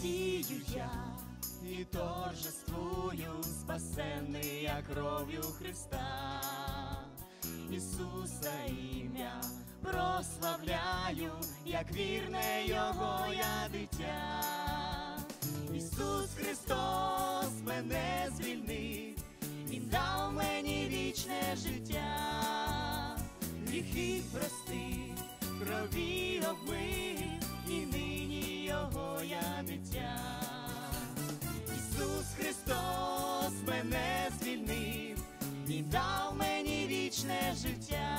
радію я і торжествую, спасенний я кров'ю Христа. Ісуса ім'я прославляю, як вірне Його я дитя. Ісус Христос мене звільнив, Він дав мені вічне життя, гріхи простив, крові обмив, і нині Його я дитя. Ісус Христос мене звільнив, Він дав мені вічне життя,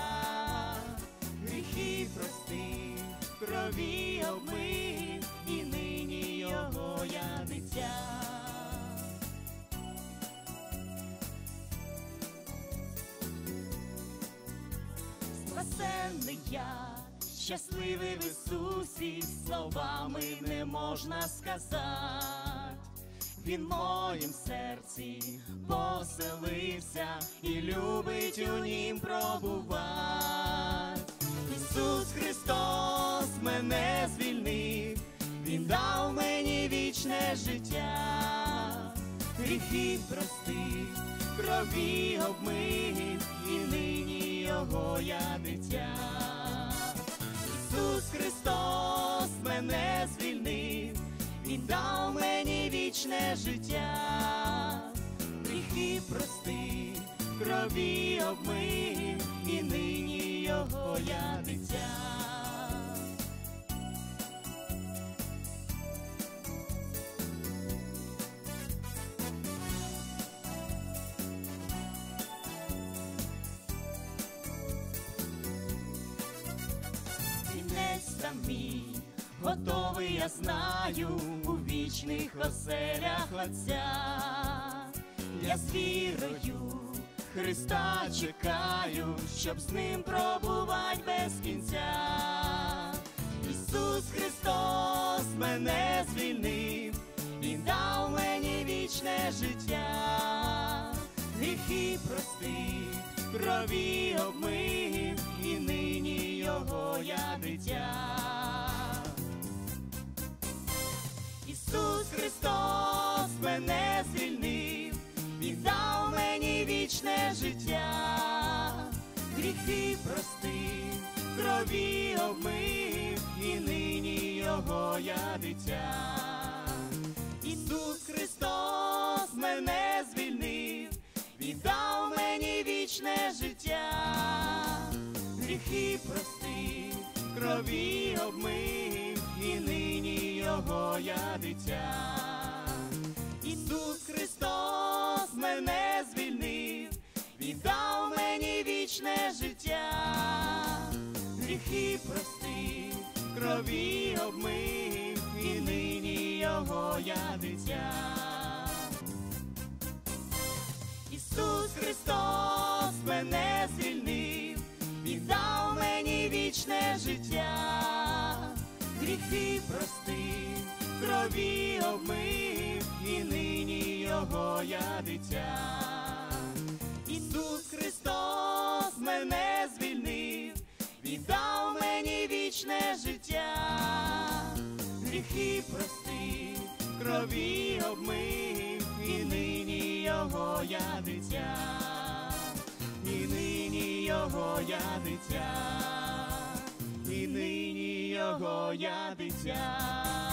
гріхи простив, крові обмив, і нині Його я дитя. Спасенний я, щасливий в Ісусі, словами не можна сказати. Він моїм серці поселився і любить у нім пробувати. Ісус Христос мене звільнив, Він дав мені вічне життя, гріхи простив, крові обмив, і нині Його я дитя. Гріхи простив, крові обмив, і нині Його я дитя. Мій, готовий, я знаю, у вічних оселях Отця. Я з вірою Христа чекаю, щоб з ним пробувати без кінця. Ісус Христос мене звільнив, Він дав мені вічне життя, гріхи прости, крові обмив, гріхи простив, крові обмив, і нині Його я дитя. Ісус Христос мене звільнив, Він дав мені вічне життя, гріхи простив, крові обмив, і нині Його я дитя. Ісус Христос мене гріхи простив, крові обмив, і нині Його я дитя. Ісус Христос мене звільнив, Він дав мені вічне життя, гріхи простив, крові обмив, і нині Його я дитя. Гріхи прости, крові обмив, і нині Його я дитя, і нині Його я дитя, і нині Його я дитя.